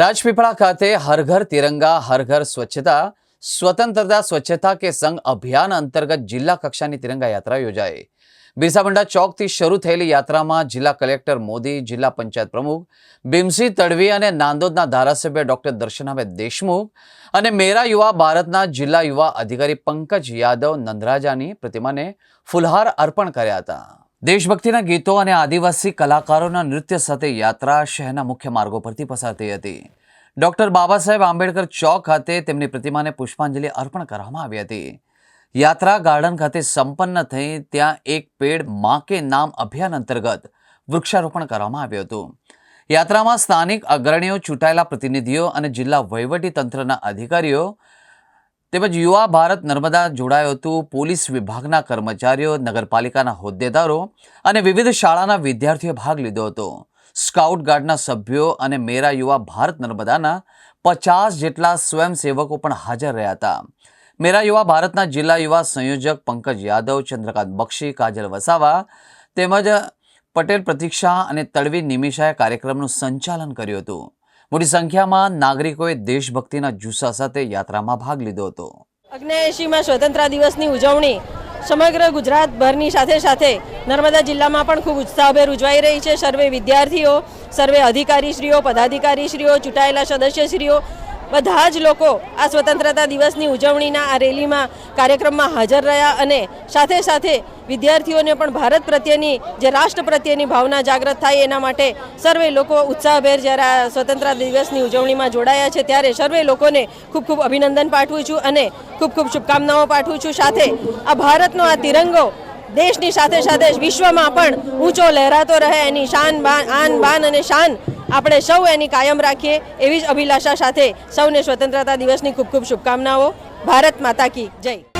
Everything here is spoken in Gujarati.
રાજપીપળા ખાતે હર ઘર તિરંગા, હર ઘર સ્વચ્છતા, સ્વતંત્રતા, સ્વચ્છતા કે સંઘ અભિયાન અંતર્ગત જિલ્લા કક્ષાની તિરંગા યાત્રા યોજાઈ. બિરસાબંડા ચોકથી શરૂ થયેલી યાત્રામાં જિલ્લા કલેક્ટર મોદી, જિલ્લા પંચાયત પ્રમુખ ભીમસિંહ તડવી અને નાંદોદના ધારાસભ્ય ડોક્ટર દર્શનાબેન દેશમુખ અને મેરા યુવા ભારતના જિલ્લા યુવા અધિકારી પંકજ યાદવ નંદરાજાની પ્રતિમાને ફુલહાર અર્પણ કર્યા હતા. દેશભક્તિના ગીતો અને આદિવાસી કલાકારોના નૃત્ય સાથે યાત્રા શહેરના મુખ્ય માર્ગો પરથી પસાર થઈ હતી. ડૉક્ટર બાબા સાહેબ આંબેડકર ચોક ખાતે તેમની પ્રતિમાને પુષ્પાંજલિ અર્પણ કરવામાં આવી હતી. યાત્રા ગાર્ડન ખાતે સંપન્ન થઈ ત્યાં એક પેડ મા કે નામ અભિયાન અંતર્ગત વૃક્ષારોપણ કરવામાં આવ્યું હતું. યાત્રામાં સ્થાનિક અગ્રણીઓ, ચૂંટાયેલા પ્રતિનિધિઓ અને જિલ્લા વહીવટી તંત્રના અધિકારીઓ તેમજ યુવા ભારત નર્મદા જોડાયું હતું. પોલીસ વિભાગના કર્મચારીઓ, નગરપાલિકાના હોદ્દેદારો અને વિવિધ શાળાના વિદ્યાર્થીઓએ ભાગ લીધો હતો. સ્કાઉટ ગાર્ડના સભ્યો અને મેરા યુવા ભારત નર્મદાના પચાસ જેટલા સ્વયંસેવકો પણ હાજર રહ્યા હતા. મેરા યુવા ભારતના જિલ્લા યુવા સંયોજક પંકજ યાદવ, ચંદ્રકાંત બક્ષી, કાજલ વસાવા તેમજ પટેલ પ્રતીક્ષા અને તળવી નિમિષાએ કાર્યક્રમનું સંચાલન કર્યું હતું. મોટી સંખ્યામાં નાગરિકોએ દેશભક્તિના જુસ્સા સાથે યાત્રામાં ભાગ લીધો હતો. અગ્નેયશીમાં સ્વતંત્રતા દિવસની ઉજવણી સમગ્ર ગુજરાતભરની સાથે સાથે નર્મદા જિલ્લામાં પણ ખૂબ ઉત્સાહભેર ઉજવાઈ રહી છે. સર્વે વિદ્યાર્થીઓ, સર્વે અધિકારીશ્રીઓ, પદાધિકારીશ્રીઓ, ચૂંટાયેલા સદસ્યશ્રીઓ બધા જ લોકો આ સ્વતંત્રતા દિવસની ઉજવણીના આ રેલીમાં, કાર્યક્રમમાં હાજર રહ્યા અને સાથે સાથે વિદ્યાર્થીઓને પણ ભારત પ્રત્યેની, જે રાષ્ટ્ર પ્રત્યેની ભાવના જાગૃત થાય એના માટે સર્વે લોકો ઉત્સાહભેર જ્યારે આ સ્વતંત્રતા દિવસની ઉજવણીમાં જોડાયા છે, ત્યારે સર્વે લોકોને ખૂબ ખૂબ અભિનંદન પાઠવું છું અને ખૂબ ખૂબ શુભકામનાઓ પાઠવું છું. સાથે આ ભારતનો આ તિરંગો દેશની સાથે સાથે વિશ્વમાં પણ ઊંચો લહેરાતો રહે, એની શાન બાન આન બાન અને શાન આપણે સૌ એની કાયમ રાખીએ એવી જ અભિલાષા સાથે સૌને સ્વતંત્રતા દિવસની ખૂબ ખૂબ શુભકામનાઓ. ભારત માતા કી જય.